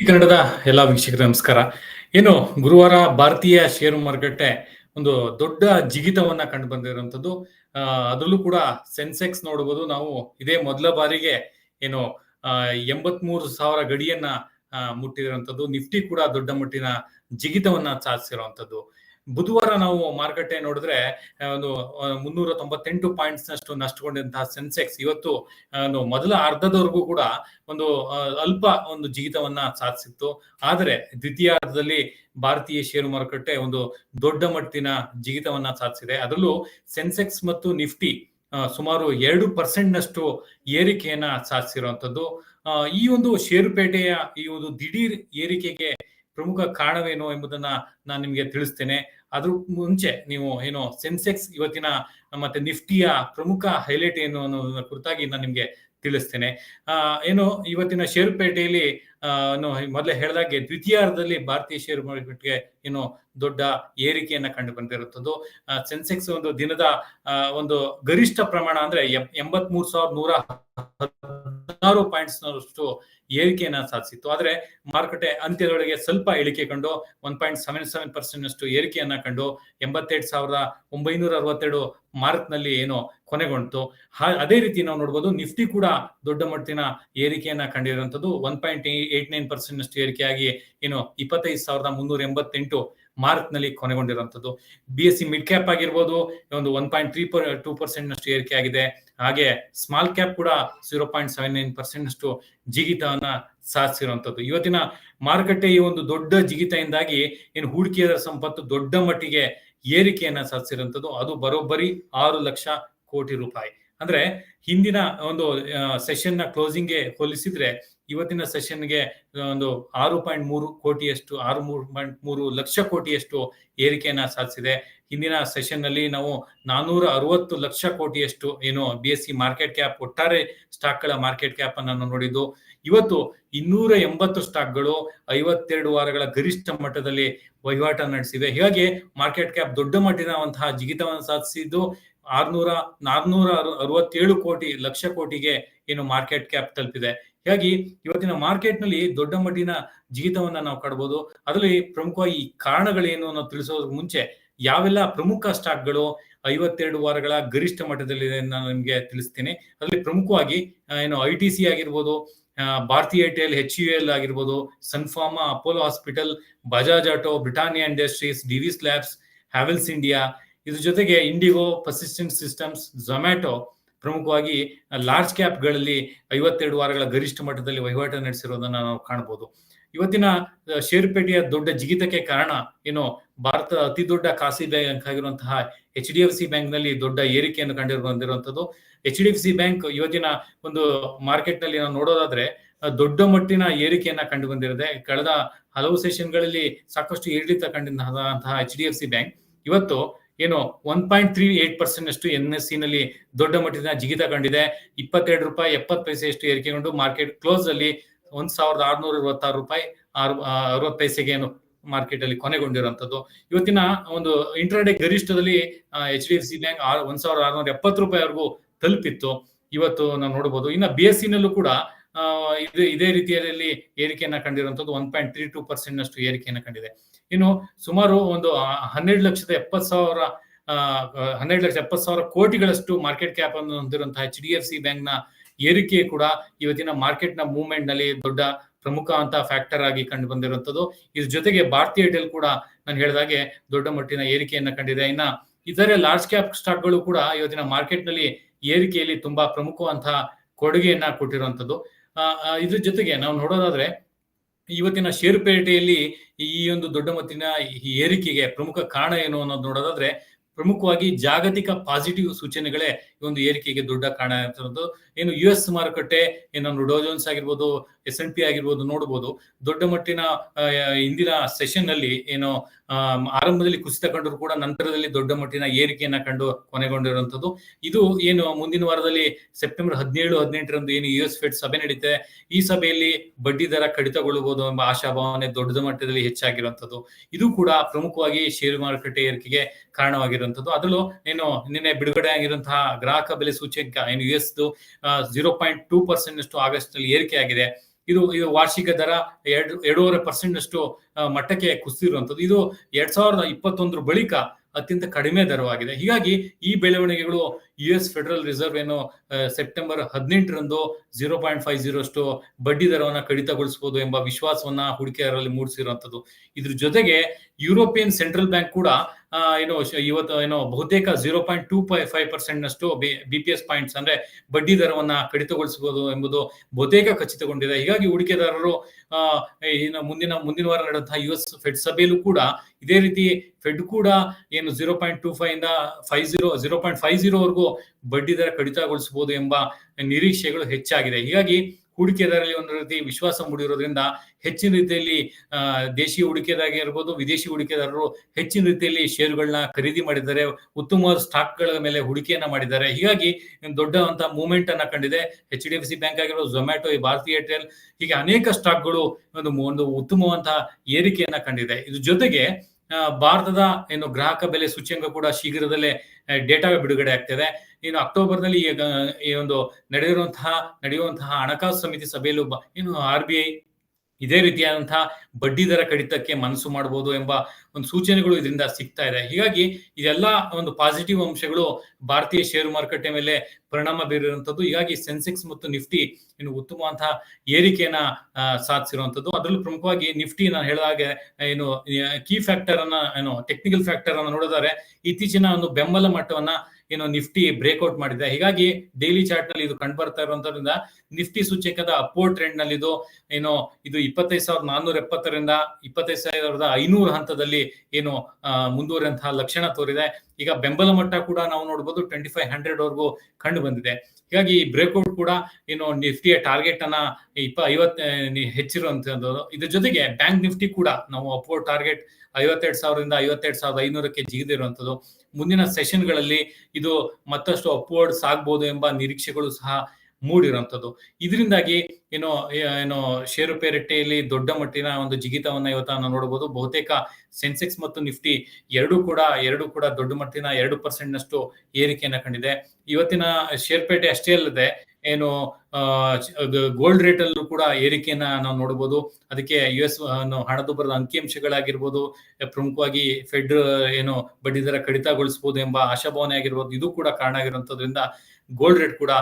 ಈ ಕನ್ನಡದ ಎಲ್ಲ ವೀಕ್ಷಕರಿಗೆ ನಮಸ್ಕಾರ. ಏನು ಗುರುವಾರ ಭಾರತೀಯ ಷೇರು ಮಾರುಕಟ್ಟೆ ಒಂದು ದೊಡ್ಡ ಜಿಗಿತವನ್ನ ಕಂಡು ಬಂದಿರುವಂತದ್ದು ಅದರಲ್ಲೂ ಕೂಡ ಸೆನ್ಸೆಕ್ಸ್ ನೋಡಬಹುದು ನಾವು. ಇದೇ ಮೊದಲ ಬಾರಿಗೆ ಏನು ಎಂಬತ್ಮೂರು ಸಾವಿರ ಗಡಿಯನ್ನ ಮುಟ್ಟಿರುವಂತದ್ದು ನಿಫ್ಟಿ ಕೂಡ ದೊಡ್ಡ ಮಟ್ಟಿನ ಜಿಗಿತವನ್ನ ಸಾಧಿಸಿರುವಂತದ್ದು ಬುಧವಾರ ನಾವು ಮಾರುಕಟ್ಟೆ ನೋಡಿದ್ರೆ ಒಂದು ಮುನ್ನೂರ ತೊಂಬತ್ತೆಂಟು ಪಾಯಿಂಟ್ಸ್ ನಷ್ಟು ನಷ್ಟಗೊಂಡಂತಹ ಸೆನ್ಸೆಕ್ಸ್ ಇವತ್ತು ಮೊದಲ ಅರ್ಧದವರೆಗೂ ಕೂಡ ಒಂದು ಅಲ್ಪ ಒಂದು ಜಿಗಿತವನ್ನ ಸಾಧಿಸಿತ್ತು. ಆದರೆ ದ್ವಿತೀಯಾರ್ಧದಲ್ಲಿ ಭಾರತೀಯ ಷೇರು ಮಾರುಕಟ್ಟೆ ಒಂದು ದೊಡ್ಡ ಮಟ್ಟಿನ ಜಿಗಿತವನ್ನ ಸಾಧಿಸಿದೆ. ಅದರಲ್ಲೂ ಸೆನ್ಸೆಕ್ಸ್ ಮತ್ತು ನಿಫ್ಟಿ ಸುಮಾರು ಎರಡು ಪರ್ಸೆಂಟ್ ನಷ್ಟು ಏರಿಕೆಯನ್ನ ಸಾಧಿಸಿರುವಂತದ್ದು ಈ ಒಂದು ಷೇರುಪೇಟೆಯ ಈ ಒಂದು ದಿಢೀರ್ ಏರಿಕೆಗೆ ಪ್ರಮುಖ ಕಾರಣವೇನು ಎಂಬುದನ್ನ ನಾನು ನಿಮಗೆ ತಿಳಿಸ್ತೇನೆ. ಅದ್ರ ಮುಂಚೆ ನೀವು ಏನು ಸೆನ್ಸೆಕ್ಸ್ ಇವತ್ತಿನ ಮತ್ತೆ ನಿಫ್ಟಿಯ ಪ್ರಮುಖ ಹೈಲೈಟ್ ಏನು ಅನ್ನೋದನ್ನ ಕುರಿತಾಗಿ ನಾನು ನಿಮ್ಗೆ ತಿಳಿಸ್ತೇನೆ. ಏನು ಇವತ್ತಿನ ಷೇರುಪೇಟೆಯಲ್ಲಿ ಮೊದಲೇ ಹೇಳಿದಾಗೆ ದ್ವಿತೀಯಾರ್ಧದಲ್ಲಿ ಭಾರತೀಯ ಷೇರು ಮಾರುಕಟ್ಟೆಗೆ ಏನು ದೊಡ್ಡ ಏರಿಕೆಯನ್ನ ಕಂಡು ಬಂದಿರುತ್ತದ್ದು. ಸೆನ್ಸೆಕ್ಸ್ ಒಂದು ದಿನದ ಒಂದು ಗರಿಷ್ಠ ಪ್ರಮಾಣ ಅಂದ್ರೆ ಎಂಬತ್ ಮೂರ್ ಸಾವಿರದ ನೂರ ಹದಿನಾರು ಪಾಯಿಂಟ್ಸ್ ಏರಿಕೆಯನ್ನ ಸಾಧಿಸಿತ್ತು. ಆದ್ರೆ ಮಾರುಕಟ್ಟೆ ಅಂತ್ಯದೊಳಗೆ ಸ್ವಲ್ಪ ಇಳಿಕೆ ಕಂಡು one point seven seven percent ಅಷ್ಟು ಏರಿಕೆಯನ್ನ ಕಂಡು ಎಂಬತ್ತೆರಡು ಸಾವಿರದ ಒಂಬೈನೂರ ಅರವತ್ತೆರಡು ಮಾರ್ಕ್ನಲ್ಲಿ ಏನು ಕೊನೆಗೊಂಡಿತು. ಅದೇ ರೀತಿ ನಾವು ನೋಡಬಹುದು ನಿಫ್ಟಿ ಕೂಡ ದೊಡ್ಡ ಮಟ್ಟಿನ ಏರಿಕೆಯನ್ನ ಕಂಡಿರುವಂತದ್ದು one point eight nine percent ಅಷ್ಟು ಏರಿಕೆಯಾಗಿ ಏನು ಇಪ್ಪತ್ತೈದು ಸಾವಿರದ ಮುನ್ನೂರ ಎಂಬತ್ತೆಂಟು ಮಾರ್ಕ್ನಲ್ಲಿ ಕೊನೆಗೊಂಡಿರುವಂತದ್ದು B S C mid cap ಆಗಿರ್ಬೋದು, ಒಂದು one point three per two percent ನಷ್ಟು ಏರಿಕೆ ಆಗಿದೆ ಹಾಗೆ ಸ್ಮಾಲ್ ಕ್ಯಾಪ್ ಕೂಡ zero point seven nine percent ನಷ್ಟು ಜಿಗಿತವನ್ನ ಸಾಧಿಸಿರುವಂತದ್ದು ಇವತ್ತಿನ ಮಾರುಕಟ್ಟೆ ಈ ಒಂದು ದೊಡ್ಡ ಜಿಗಿತೆಯಿಂದಾಗಿ ಏನು ಹೂಡಿಕೆದಾರ ಸಂಪತ್ತು ದೊಡ್ಡ ಮಟ್ಟಿಗೆ ಏರಿಕೆಯನ್ನ ಸಾಧಿಸಿರುವಂತದ್ದು ಅದು ಬರೋಬ್ಬರಿ ಆರು ಲಕ್ಷ ಕೋಟಿ ರೂಪಾಯಿ. ಅಂದ್ರೆ ಹಿಂದಿನ ಒಂದು ಸೆಷನ್ನ ಕ್ಲೋಸಿಂಗ್ಗೆ ಹೋಲಿಸಿದ್ರೆ ಇವತ್ತಿನ ಸೆಷನ್ಗೆ ಒಂದು ಆರು ಪಾಯಿಂಟ್ ಮೂರು ಕೋಟಿಯಷ್ಟು, ಆರು ಮೂರು ಪಾಯಿಂಟ್ ಮೂರು ಲಕ್ಷ ಕೋಟಿಯಷ್ಟು ಏರಿಕೆಯನ್ನ ಸಾಧಿಸಿದೆ. ಹಿಂದಿನ ಸೆಷನ್ನಲ್ಲಿ ನಾವು ನಾನೂರ ಅರವತ್ತು ಲಕ್ಷ ಕೋಟಿಯಷ್ಟು ಏನು B S C market cap ಒಟ್ಟಾರೆ ಸ್ಟಾಕ್ಗಳ ಮಾರ್ಕೆಟ್ ಕ್ಯಾಪ್ ಅನ್ನು ನೋಡಿದ್ದು. ಇವತ್ತು ಇನ್ನೂರ ಎಂಬತ್ತು ಸ್ಟಾಕ್ಗಳು ಐವತ್ತೆರಡು ವಾರಗಳ ಗರಿಷ್ಠ ಮಟ್ಟದಲ್ಲಿ ವಹಿವಾಟ ನಡೆಸಿವೆ. ಹೀಗಾಗಿ ಮಾರ್ಕೆಟ್ ಕ್ಯಾಪ್ ದೊಡ್ಡ ಮಟ್ಟಿನವಂತಹ ಜಿಗಿತವನ್ನು ಸಾಧಿಸಿದ್ದು ಆರ್ನೂರ, ನಾರ್ನೂರ ಅರವತ್ತೇಳು ಕೋಟಿ, ಲಕ್ಷ ಕೋಟಿಗೆ ಏನು ಮಾರ್ಕೆಟ್ ಕ್ಯಾಪ್ ತಲುಪಿದೆ. ಹೀಗಾಗಿ ಇವತ್ತಿನ ಮಾರ್ಕೆಟ್ನಲ್ಲಿ ದೊಡ್ಡ ಮಟ್ಟಿನ ಜಿಗಿತವನ್ನ ನಾವು ಕಾಣಬಹುದು ಅದರಲ್ಲಿ ಪ್ರಮುಖವಾಗಿ ಕಾರಣಗಳೇನು ಅನ್ನೋ ತಿಳಿಸೋದ್ರ ಮುಂಚೆ ಯಾವೆಲ್ಲ ಪ್ರಮುಖ ಸ್ಟಾಕ್ಗಳು ಐವತ್ತೆರಡು ವಾರಗಳ ಗರಿಷ್ಠ ಮಟ್ಟದಲ್ಲಿ ನಾನು ನಿಮಗೆ ತಿಳಿಸ್ತೀನಿ. ಅದರಲ್ಲಿ ಪ್ರಮುಖವಾಗಿ ಏನು ಐ ಟಿ ಸಿ ಆಗಿರ್ಬೋದು Bharti Airtel H U L ಆಗಿರ್ಬೋದು Sun Pharma Apollo hospital Bajaj auto Britannia industries Divi's labs Havells India ಇದ್ರ ಜೊತೆಗೆ ಇಂಡಿಗೋ ಪರ್ಸಿಸ್ಟೆಂಟ್ ಸಿಸ್ಟಮ್ಸ್ ಝೊಮ್ಯಾಟೊ ಪ್ರಮುಖವಾಗಿ ಲಾರ್ಜ್ ಕ್ಯಾಪ್ಗಳಲ್ಲಿ ಐವತ್ತೆರಡು ವಾರಗಳ ಗರಿಷ್ಠ ಮಟ್ಟದಲ್ಲಿ ವಹಿವಾಟು ನಡೆಸಿರೋದನ್ನ ನಾವು ಕಾಣಬಹುದು ಇವತ್ತಿನ ಷೇರುಪೇಟೆಯ ದೊಡ್ಡ ಜಿಗಿತಕ್ಕೆ ಕಾರಣ ಏನು ಭಾರತ ಅತಿ ದೊಡ್ಡ ಖಾಸಗಿ ಬ್ಯಾಂಕ್ ಆಗಿರುವಂತಹ ಎಚ್ ಡಿ ಎಫ್ ಸಿ ಬ್ಯಾಂಕ್ನಲ್ಲಿ ದೊಡ್ಡ ಏರಿಕೆಯನ್ನು ಕಂಡು ಬಂದಿರುವಂತದ್ದು H D F C bank ಇವತ್ತಿನ ಒಂದು ಮಾರ್ಕೆಟ್ನಲ್ಲಿ ನಾವು ನೋಡೋದಾದ್ರೆ ದೊಡ್ಡ ಮಟ್ಟಿನ ಏರಿಕೆಯನ್ನ ಕಂಡು ಬಂದಿರುತ್ತೆ ಕಳೆದ ಹಲವು ಸೆಷನ್ಗಳಲ್ಲಿ ಸಾಕಷ್ಟು ಏರಿಳಿತ ಕಂಡಂತಹ H D F C bank. ಇವತ್ತು ಏನು one point three eight percent ಅಷ್ಟು ಎನ್ ಎಸ್ ಸಿ ನಲ್ಲಿ ದೊಡ್ಡ ಮಟ್ಟಿನ ಜಿಗಿತ ಕಂಡಿದೆ. ಇಪ್ಪತ್ತೆರಡು ರೂಪಾಯಿ ಎಪ್ಪತ್ತು ಪೈಸೆಯಷ್ಟು ಏರಿಕೆಗೊಂಡು ಮಾರ್ಕೆಟ್ ಕ್ಲೋಸ್ ಅಲ್ಲಿ ಒಂದ್ ಸಾವಿರದ ಆರ್ನೂರ ಅರವತ್ತಾರು ರೂಪಾಯಿ ಆರು ಏನು ಮಾರ್ಕೆಟ್ ಅಲ್ಲಿ ಕೊನೆಗೊಂಡಿರುವಂತದ್ದು ಇವತ್ತಿನ ಒಂದು intraday ಗರಿಷ್ಠದಲ್ಲಿ H D F C bank ಒಂದ್ ಸಾವಿರದ ಆರ್ನೂರ ಎಪ್ಪತ್ತು ರೂಪಾಯಿವರೆಗೂ ತಲುಪಿತ್ತು. ಇವತ್ತು ನಾವು ನೋಡಬಹುದು. ಇನ್ನು ಬಿ ಎಸ್ ಸಿನಲ್ಲೂ ಕೂಡ ಇದು ಇದೇ ರೀತಿಯಲ್ಲಿ ಏರಿಕೆಯನ್ನ ಕಂಡಿರುವಂತದ್ದು one point three two percent ನಷ್ಟು ಏರಿಕೆಯನ್ನ ಕಂಡಿದೆ. ಇನ್ನು ಸುಮಾರು ಒಂದು ಹನ್ನೆರಡು ಲಕ್ಷದ ಎಪ್ಪತ್ತು ಸಾವಿರ ಹನ್ನೆರಡು ಲಕ್ಷ ಎಪ್ಪತ್ತು ಸಾವಿರ ಕೋಟಿಗಳಷ್ಟು ಮಾರ್ಕೆಟ್ ಕ್ಯಾಪ್ ಅನ್ನು ಹೊಂದಿರುವಂತಹ ಎಚ್ ಡಿ ಎಫ್ ಸಿ ಬ್ಯಾಂಕ್ನ ಏರಿಕೆ ಕೂಡ ಇವತ್ತಿನ ಮಾರ್ಕೆಟ್ನ ಮೂವ್ಮೆಂಟ್ನಲ್ಲಿ ದೊಡ್ಡ ಪ್ರಮುಖ ಅಂತ ಫ್ಯಾಕ್ಟರ್ ಆಗಿ ಕಂಡು ಬಂದಿರುವಂತದ್ದು ಇದ್ರ ಜೊತೆಗೆ ಭಾರತೀಯ ಏರ್ಟೆಲ್ ಕೂಡ ನಾನು ಹೇಳಿದಾಗೆ ದೊಡ್ಡ ಮಟ್ಟಿನ ಏರಿಕೆಯನ್ನ ಕಂಡಿದೆ. ಇನ್ನ ಇತರೆ ಲಾರ್ಜ್ ಕ್ಯಾಪ್ ಸ್ಟಾಕ್ಗಳು ಕೂಡ ಇವತ್ತಿನ ಮಾರ್ಕೆಟ್ನಲ್ಲಿ ಏರಿಕೆಯಲ್ಲಿ ತುಂಬಾ ಪ್ರಮುಖವಂತಹ ಕೊಡುಗೆಯನ್ನ ಕೊಟ್ಟಿರುವಂತದ್ದು ಇದ್ರ ಜೊತೆಗೆ ನಾವು ನೋಡೋದಾದ್ರೆ ಇವತ್ತಿನ ಷೇರುಪೇಟೆಯಲ್ಲಿ ಈ ಒಂದು ದೊಡ್ಡ ಮಟ್ಟಿನ ಏರಿಕೆಗೆ ಪ್ರಮುಖ ಕಾರಣ ಏನು ಅನ್ನೋದು ನೋಡೋದಾದ್ರೆ ಪ್ರಮುಖವಾಗಿ ಜಾಗತಿಕ ಪಾಸಿಟಿವ್ ಸೂಚನೆಗಳೇ ಈ ಒಂದು ಏರಿಕೆಗೆ ದೊಡ್ಡ ಕಾರಣ ಆಗಿರೋದು ಏನು ಯು ಎಸ್ ಮಾರುಕಟ್ಟೆ ಏನೊಂದು ಡೋಜೋನ್ಸ್ ಆಗಿರ್ಬೋದು ಎಸ್ ಎನ್ ಪಿ ಆಗಿರ್ಬೋದು ನೋಡಬಹುದು ದೊಡ್ಡ ಮಟ್ಟಿನ ಇಂದಿನ ಸೆಷನ್ ಅಲ್ಲಿ ಏನು ಆರಂಭದಲ್ಲಿ ಕುಸಿತ ಕಂಡರೂ ಕೂಡ ನಂತರದಲ್ಲಿ ದೊಡ್ಡ ಮಟ್ಟಿನ ಏರಿಕೆಯನ್ನ ಕಂಡು ಕೊನೆಗೊಂಡಿರುವಂತದ್ದು ಇದು ಏನು ಮುಂದಿನ ವಾರದಲ್ಲಿ ಸೆಪ್ಟೆಂಬರ್ ಹದಿನೇಳು, ಹದಿನೆಂಟರಂದು ಏನು ಯು ಎಸ್ ಫೆಡ್ ಸಭೆ ನಡೀತದೆ ಈ ಸಭೆಯಲ್ಲಿ ಬಡ್ಡಿ ದರ ಕಡಿತಗೊಳ್ಳಬಹುದು ಎಂಬ ಆಶಾಭಾವನೆ ದೊಡ್ಡ ಮಟ್ಟದಲ್ಲಿ ಹೆಚ್ಚಾಗಿರುವಂತದ್ದು ಇದು ಕೂಡ ಪ್ರಮುಖವಾಗಿ ಷೇರು ಮಾರುಕಟ್ಟೆ ಏರಿಕೆಗೆ ಕಾರಣವಾಗಿರುವಂತದ್ದು ಅದರಲ್ಲೂ ಏನು ನಿನ್ನೆ ಬಿಡುಗಡೆ ಆಗಿರುವಂತಹ ಗ್ರಾಹಕ ಬೆಲೆ ಸೂಚ್ಯಂಕ ಏನು U S zero point two percent ಅಷ್ಟು ಆಗಸ್ಟ್ನಲ್ಲಿ ಏರಿಕೆ ಆಗಿದೆ ಇದು ಇದು ವಾರ್ಷಿಕ ದರ ಎರಡು, ಎರಡೂವರೆ ಪರ್ಸೆಂಟ್ ಅಷ್ಟು ಮಟ್ಟಕ್ಕೆ ಕುಸಿದಿರುವಂಥದ್ದು. ಇದು ಎರಡ್ ಸಾವಿರದ ಇಪ್ಪತ್ತೊಂದರ ಬಳಿಕ ಅತ್ಯಂತ ಕಡಿಮೆ ದರವಾಗಿದೆ. ಹೀಗಾಗಿ ಈ ಬೆಳವಣಿಗೆಗಳು ಯು ಎಸ್ ಫೆಡರಲ್ ರಿಸರ್ವ್ ಏನು ಸೆಪ್ಟೆಂಬರ್ ಹದಿನೆಂಟರಂದು ಜೀರೋ ಪಾಯಿಂಟ್ ಫೈವ್ ಜೀರೋ ಅಷ್ಟು ಬಡ್ಡಿ ದರವನ್ನು ಕಡಿತಗೊಳಿಸಬಹುದು ಎಂಬ ವಿಶ್ವಾಸವನ್ನ ಹೂಡಿಕೆದಾರರಲ್ಲಿ ಮೂಡಿಸಿರುವಂಥದ್ದು. ಇದ್ರ ಜೊತೆಗೆ ಯುರೋಪಿಯನ್ ಸೆಂಟ್ರಲ್ ಬ್ಯಾಂಕ್ ಕೂಡ ಏನು ಇವತ್ತು ಏನು ಬಹುತೇಕ zero point two five percent ನಷ್ಟು ಬಿ ಪಿ ಎಸ್ ಪಾಯಿಂಟ್ಸ್ ಅಂದ್ರೆ ಬಡ್ಡಿ ದರವನ್ನ ಕಡಿತಗೊಳಿಸಬಹುದು ಎಂಬುದು ಬಹುತೇಕ ಖಚಿತಗೊಂಡಿದೆ. ಹೀಗಾಗಿ ಹೂಡಿಕೆದಾರರು ಏನು ಮುಂದಿನ ಮುಂದಿನ ವಾರ ನಡೆದಂತಹ ಯು ಎಸ್ ಫೆಡ್ ಸಭೆಯಲ್ಲೂ ಕೂಡ ಇದೇ ರೀತಿ ಫೆಡ್ ಕೂಡ ಏನು ಜೀರೋ ಪಾಯಿಂಟ್ ಟೂ ಫೈವ್ ಇಂದ five zero zero point five ಜೀರೋವರೆಗೂ ಬಡ್ಡಿ ದರ ಕಡಿತಗೊಳಿಸಬಹುದು ಎಂಬ ನಿರೀಕ್ಷೆಗಳು ಹೆಚ್ಚಾಗಿದೆ. ಹೀಗಾಗಿ ಹೂಡಿಕೆದಾರರಲ್ಲಿ ಒಂದು ರೀತಿ ವಿಶ್ವಾಸ ಮೂಡಿರೋದ್ರಿಂದ ಹೆಚ್ಚಿನ ರೀತಿಯಲ್ಲಿ ದೇಶೀಯ ಹೂಡಿಕೆದಾರ ಇರ್ಬೋದು, ವಿದೇಶಿ ಹೂಡಿಕೆದಾರರು ಹೆಚ್ಚಿನ ರೀತಿಯಲ್ಲಿ ಷೇರುಗಳನ್ನ ಖರೀದಿ ಮಾಡಿದ್ದಾರೆ, ಉತ್ತಮವಾದ ಸ್ಟಾಕ್ಗಳ ಮೇಲೆ ಹೂಡಿಕೆಯನ್ನ ಮಾಡಿದ್ದಾರೆ. ಹೀಗಾಗಿ ದೊಡ್ಡವಂತ ಮೂವ್ಮೆಂಟ್ ಅನ್ನ ಕಂಡಿದೆ. H D F C bank ಆಗಿರ್ಬೋದು ಝೊಮ್ಯಾಟೊ ಈ ಭಾರತೀಯ ಏರ್ಟೆಲ್ ಹೀಗೆ ಅನೇಕ ಸ್ಟಾಕ್ಗಳು ಒಂದು ಒಂದು ಉತ್ತಮವಂತಹ ಏರಿಕೆಯನ್ನ ಕಂಡಿದೆ. ಇದ್ರ ಜೊತೆಗೆ ಭಾರತದ ಏನು ಗ್ರಾಹಕ ಬೆಲೆ ಸೂಚ್ಯಂಕ ಕೂಡ ಶೀಘ್ರದಲ್ಲೇ ಡೇಟಾ ಬಿಡುಗಡೆ ಆಗ್ತದೆ. ಇನ್ನು ಅಕ್ಟೋಬರ್ನಲ್ಲಿ ಈ ಒಂದು ನಡೆಯುವಂತಹ ನಡೆಯುವಂತಹ ಹಣಕಾಸು ಸಮಿತಿ ಸಭೆಯಲ್ಲೂ ಏನು ಆರ್ ಬಿ ಐ ಇದೇ ರೀತಿಯಾದಂತಹ ಬಡ್ಡಿ ದರ ಕಡಿತಕ್ಕೆ ಮನಸ್ಸು ಮಾಡಬಹುದು ಎಂಬ ಒಂದು ಸೂಚನೆಗಳು ಇದರಿಂದ ಸಿಗ್ತಾ ಇದೆ. ಹೀಗಾಗಿ ಇದೆಲ್ಲ ಒಂದು ಪಾಸಿಟಿವ್ ಅಂಶಗಳು ಭಾರತೀಯ ಷೇರು ಮಾರುಕಟ್ಟೆ ಮೇಲೆ ಪರಿಣಾಮ ಬೀರಿರುವಂತದ್ದು ಹೀಗಾಗಿ ಸೆನ್ಸೆಕ್ಸ್ ಮತ್ತು ನಿಫ್ಟಿ ಏನು ಉತ್ತಮವಂತಹ ಏರಿಕೆಯನ್ನ ಸಾಧಿಸಿರುವಂತದ್ದು ಅದರಲ್ಲೂ ಪ್ರಮುಖವಾಗಿ ನಿಫ್ಟಿ ನಾನು ಹೇಳಿದಾಗೆ ಏನು ಕೀ ಫ್ಯಾಕ್ಟರ್ ಅನ್ನ, ಏನು ಟೆಕ್ನಿಕಲ್ ಫ್ಯಾಕ್ಟರ್ ಅನ್ನ ನೋಡಿದರೆ ಇತ್ತೀಚಿನ ಒಂದು ಬೆಂಬಲ ಮಟ್ಟವನ್ನ ಏನು ನಿಫ್ಟಿ ಬ್ರೇಕ್ಔಟ್ ಮಾಡಿದೆ. ಹೀಗಾಗಿ ಡೈಲಿ ಚಾರ್ಟ್ನಲ್ಲಿ ಇದು ಕಂಡು ಬರ್ತಾ ಇರುವಂತದ್ರಿಂದ ನಿಫ್ಟಿ ಸೂಚಕದ ಅಪ್ಪೋ ಟ್ರೆಂಡ್ನಲ್ಲಿ ಇದು ಏನು ಇದು ಇಪ್ಪತ್ತೈದು ಸಾವಿರದ ನಾನ್ನೂರ ಎಪ್ಪತ್ತರಿಂದ ಇಪ್ಪತ್ತೈದು ಸಾವಿರದ ಐನೂರ ಹಂತದಲ್ಲಿ ಏನು ಮುಂದುವರಿದಂತಹ ಲಕ್ಷಣ ತೋರಿದೆ. ಈಗ ಬೆಂಬಲ ಮಟ್ಟ ಕೂಡ ನಾವು ನೋಡಬಹುದು ಟ್ವೆಂಟಿ ಫೈವ್ ಹಂಡ್ರೆಡ್ ವರೆಗೂ ಕಂಡು ಬಂದಿದೆ. ಹೀಗಾಗಿ ಈ ಬ್ರೇಕ್ಔಟ್ ಕೂಡ ಏನು ನಿಫ್ಟಿಯ ಟಾರ್ಗೆಟ್ ಅನ್ನ ಇಪ್ಪ ಐವತ್ ಹೆಚ್ಚಿರುವಂತದ್ದು. ಇದ್ರ ಜೊತೆಗೆ ಬ್ಯಾಂಕ್ ನಿಫ್ಟಿ ಕೂಡ ನಾವು ಅಪ್ವರ್ಡ್ ಟಾರ್ಗೆಟ್ ಐವತ್ತೆರಡು ಸಾವಿರದಿಂದ ಐವತ್ತೆರಡು ಸಾವಿರದ ಐನೂರಕ್ಕೆ ಜಿಗಿದಿರುವಂತದ್ದು. ಮುಂದಿನ ಸೆಷನ್ಗಳಲ್ಲಿ ಇದು ಮತ್ತಷ್ಟು ಅಪ್ವರ್ಡ್ಸ್ ಆಗ್ಬೋದು ಎಂಬ ನಿರೀಕ್ಷೆಗಳು ಸಹ ಮೂಡಿರುವಂತದ್ದು ಇದರಿಂದಾಗಿ ಏನೋ ಏನೋ ಷೇರುಪೇಟೆಯಲ್ಲಿ ದೊಡ್ಡ ಮಟ್ಟಿನ ಒಂದು ಜಿಗಿತವನ್ನ ಇವತ್ತು ನಾವು ನೋಡಬಹುದು ಬಹುತೇಕ ಸೆನ್ಸೆಕ್ಸ್ ಮತ್ತು ನಿಫ್ಟಿ ಎರಡೂ ಕೂಡ, ಎರಡು ಕೂಡ ದೊಡ್ಡ ಮಟ್ಟಿನ ಎರಡು ಪರ್ಸೆಂಟ್ ನಷ್ಟು ಏರಿಕೆಯನ್ನ ಕಂಡಿದೆ. ಇವತ್ತಿನ ಷೇರ್ಪೇಟೆ ಅಷ್ಟೇ ಅಲ್ಲದೆ, ಏನು ಗೋಲ್ಡ್ ರೇಟ್ ಅಲ್ಲೂ ಕೂಡ ಏರಿಕೆಯನ್ನ ನಾವು ನೋಡಬಹುದು ಅದಕ್ಕೆ ಯು ಎಸ್ ಹಣದುಬ್ಬರದ ಅಂಕಿಅಂಶಗಳಾಗಿರ್ಬೋದು, ಪ್ರಮುಖವಾಗಿ ಫೆಡ್ ಏನು ಬಡ್ಡಿ ದರ ಕಡಿತಗೊಳಿಸಬಹುದು ಎಂಬ ಆಶಾಭಾವನೆ ಆಗಿರ್ಬೋದು. ಇದು ಕೂಡ ಕಾರಣ ಆಗಿರುವಂತದ್ರಿಂದ ಗೋಲ್ಡ್ ರೇಟ್ ಕೂಡ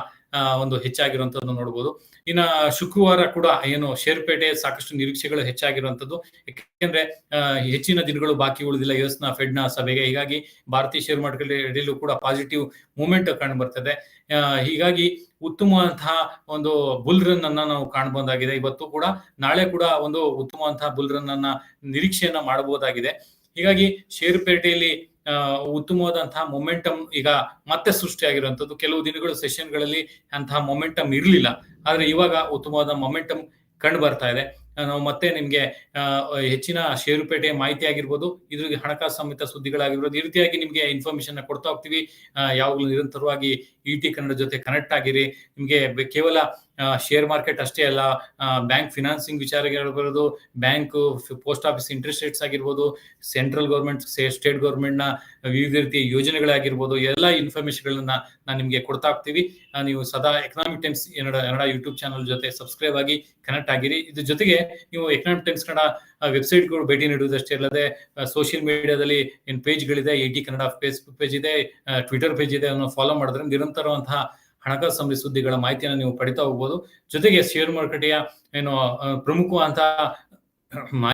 ಒಂದು ಹೆಚ್ಚಾಗಿರುವಂತದ್ದು ನೋಡಬಹುದು ಇನ್ನ ಶುಕ್ರವಾರ ಕೂಡ ಏನು ಷೇರುಪೇಟೆ ಸಾಕಷ್ಟು ನಿರೀಕ್ಷೆಗಳು ಹೆಚ್ಚಾಗಿರುವಂತದ್ದು. ಯಾಕೆಂದ್ರೆ ಹೆಚ್ಚಿನ ದಿನಗಳು ಬಾಕಿ ಉಳಿದಿಲ್ಲ. ಯುಎಸ್ನ ಫೆಡ್ನ ಸಭೆಗೆ. ಹೀಗಾಗಿ ಭಾರತೀಯ ಷೇರು ಮಾರುಕಟ್ಟೆಯಲ್ಲೂ ಕೂಡ ಪಾಸಿಟಿವ್ ಮೂಮೆಂಟ್ ಕಂಡು ಬರ್ತದೆ. ಹೀಗಾಗಿ ಉತ್ತಮವಂತಹ ಒಂದು ಬುಲ್ ರನ್ ಅನ್ನ ನಾವು ಕಾಣಬಹುದಾಗಿದೆ ಇವತ್ತು ಕೂಡ ನಾಳೆ ಕೂಡ ಒಂದು ಉತ್ತಮವಂತಹ ಬುಲ್ ರನ್ ಅನ್ನ ನಿರೀಕ್ಷೆಯನ್ನ ಮಾಡಬಹುದಾಗಿದೆ. ಹೀಗಾಗಿ ಷೇರುಪೇಟೆಯಲ್ಲಿ ಉತ್ತಮವಾದಂತಹ ಮೊಮೆಂಟಮ್ ಈಗ ಮತ್ತೆ ಸೃಷ್ಟಿಯಾಗಿರುವಂತದ್ದು ಕೆಲವು ದಿನಗಳು ಸೆಷನ್ಗಳಲ್ಲಿ ಅಂತಹ ಮೊಮೆಂಟಮ್ ಇರಲಿಲ್ಲ. ಆದ್ರೆ ಇವಾಗ ಉತ್ತಮವಾದ ಮೊಮೆಂಟಮ್ ಕಂಡು ಬರ್ತಾ ಇದೆ. ನಾವು ಮತ್ತೆ ನಿಮ್ಗೆ ಹೆಚ್ಚಿನ ಷೇರುಪೇಟೆ ಮಾಹಿತಿ ಆಗಿರ್ಬೋದು ಇದ್ರ ಹಣಕಾಸು ಸಂಹಿತ ಸುದ್ದಿಗಳಾಗಿರ್ಬೋದು, ಈ ರೀತಿಯಾಗಿ ನಿಮ್ಗೆ ಇನ್ಫಾರ್ಮೇಶನ್ ಕೊಡ್ತಾ ಹೋಗ್ತೀವಿ. ಯಾವಾಗಲೂ ನಿರಂತರವಾಗಿ ಇ ಟಿ ಕನ್ನಡ ಜೊತೆ ಕನೆಕ್ಟ್ ಆಗಿರಿ. ನಿಮ್ಗೆ ಕೇವಲ ಶೇರ್ ಮಾರ್ಕೆಟ್ ಅಷ್ಟೇ ಅಲ್ಲ bank financing ವಿಚಾರಗಳಿರ್ಬೋದು bank post office interest rates ಆಗಿರ್ಬೋದು ಸೆಂಟ್ರಲ್ ಗೌರ್ಮೆಂಟ್ ಸ್ಟೇಟ್ ಗೌರ್ಮೆಂಟ್ನ ವಿವಿಧ ರೀತಿಯ ಯೋಜನೆಗಳಾಗಿರ್ಬೋದು, ಎಲ್ಲ ಇನ್ಫಾರ್ಮೇಶನ್ಗಳನ್ನ ನಾನು ನಿಮಗೆ ಕೊಡ್ತಾ ಹೋಗ್ತೀವಿ. ನೀವು ಸದಾ economic times Kannada Kannada YouTube channel ಜೊತೆ ಸಬ್ಸ್ಕ್ರೈಬ್ ಆಗಿ ಕನೆಕ್ಟ್ ಆಗಿರಿ. ಇದ್ರ ಜೊತೆಗೆ ನೀವು ಎಕನಾಮಿಕ್ ಟೈಮ್ಸ್ ಕನ್ನಡ ವೆಬ್ಸೈಟ್ಗಳು ಭೇಟಿ ನೀಡುವುದಷ್ಟೇ ಅಲ್ಲದೆ ಸೋಷಿಯಲ್ ಮೀಡಿಯಾದಲ್ಲಿ ಏನು ಪೇಜ್ಗಳಿದೆ E T Kannada Facebook page ಇದೆ ಟ್ವಿಟರ್ ಪೇಜ್ ಇದೆ ಅದನ್ನು ಫಾಲೋ ಮಾಡಿದ್ರೆ ನಿರಂತರವಂತಹ ಹಣಕಾಸು ಸಂಬಂಧಿ ಸುದ್ದಿಗಳ ಮಾಹಿತಿಯನ್ನು ನೀವು ಪಡಿತಾ ಹೋಗ್ಬೋದು. ಜೊತೆಗೆ ಶೇರ್ ಮಾರುಕಟ್ಟೆಯ ಏನು ಪ್ರಮುಖವಾದಂತಹ